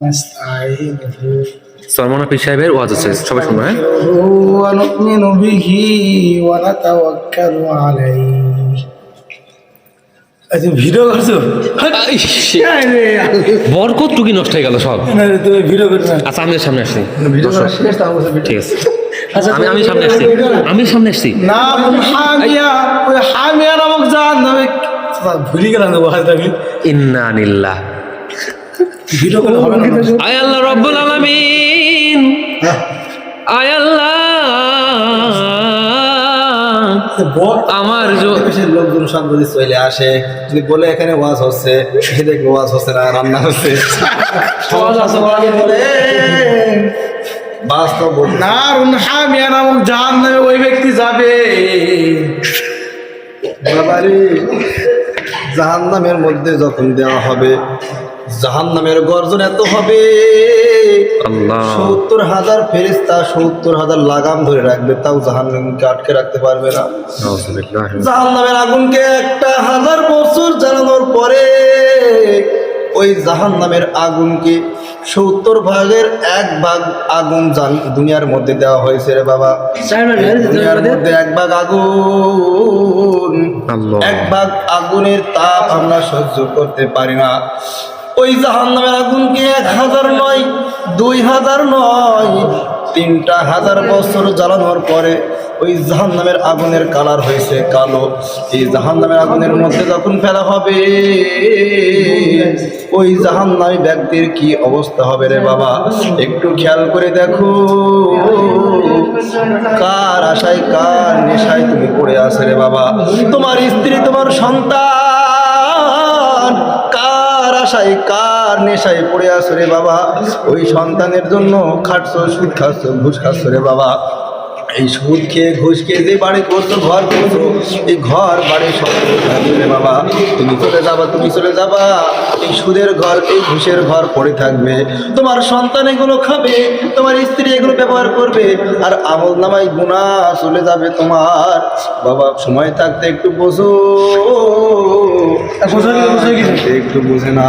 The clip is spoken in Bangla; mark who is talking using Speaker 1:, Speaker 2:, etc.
Speaker 1: نستعينه
Speaker 2: সলমান আফি সাহেবের ওয়াজ আছে সবাই শুনবো হ্যাঁ
Speaker 1: ونؤمن به ونتوكل عليه আচ্ছা ভিডিও করছো
Speaker 2: বরকত টুকি নষ্ট হয়ে গেল সব
Speaker 1: তুমি ভিডিও করছো
Speaker 2: আচ্ছা আমি সামনে আসছি
Speaker 1: ভিডিও করা শেষ তাও বলছে ভিডিও
Speaker 2: ঠিক আছে
Speaker 1: আচ্ছা,
Speaker 2: আমি আমি সামনে আসছি আমি সামনে আসছি
Speaker 1: না হামিয়া ওই হামিয়া নামক জান নামে ভুলে গেলাম তো ওয়াজ আমি
Speaker 2: ইন্না নিল্লাহ
Speaker 1: ভিডিও করলে হবে না
Speaker 2: আয় আল্লাহ রব্বুল আলামিন। আয় আল্লাহ। আমার
Speaker 3: লোকজন সব যদি চলে আসে। যদি বলে এখানে ওয়াজ হচ্ছে সে দেখবে ওয়াজ হচ্ছে না রান্না হচ্ছে। বাস্তব।
Speaker 1: না রুন হামিয়া নামক জান নামে ওই ব্যক্তি যাবে।
Speaker 3: জাহান্নামের মধ্যে যখন দেওয়া হবে জাহান্নামের গর্জন এত হবে? সত্তর হাজার ফেরিস্তা সত্তর হাজার লাগাম ধরে রাখবে তাও জাহান্নামকে আটকে রাখতে পারবে না।
Speaker 2: নাউজুবিল্লাহ।
Speaker 3: জাহান্নামের আগুনকে একটা হাজার বছর জানানোর পরে ওই জাহান্নামের আগুনকে সত্তর ভাগের এক ভাগ আগুন জান- দুনিয়ার মধ্যে দেওয়া হয়েছে রে বাবা। দুনিয়ার মধ্যে এক ভাগ আগুন। এক ভাগ আগুনের তাপ আমরা সহ্য করতে পারি না। ওই জাহান্নামের আগুনকে এক হাজার নয়? দুই হাজার নয়। তিনটা হাজার বছর জ্বালানোর পরে ওই জাহান্নামের আগুনের কালার হয়েছে কালো। এই জাহান্নামের আগুনের মধ্যে যখন ফেলা হবে, ওই জাহান্নামী ব্যক্তির কি অবস্থা হবে রে বাবা? একটু খেয়াল করে দেখো। কার আশায়, কার নেশায় তুমি পড়ে আসে রে বাবা? তোমার স্ত্রী, তোমার সন্তান আশায় কার নেশায় পড়ে আসো রে বাবা? ওই সন্তানের জন্য খাটছো, সুদ খাচ্ছ, ঘুষ খাচ্ছ রে বাবা। এই সুদ খেয়ে ঘুষ খেয়ে যে বাড়ি করছ, ঘর করছ এই ঘর বাড়ি সব বাবা। তুমি চলে যাবা, তুমি চলে যাবা। এই সুদের ঘর, এই ঘুষের ঘর পড়ে থাকবে। তোমার সন্তান এগুলো খাবে, তোমার স্ত্রী এগুলো ব্যবহার করবে, আর আমল নামাই গুণা চলে যাবে তোমার। বাবা, সময় থাকতে একটু বোঝো। একটু বুঝে না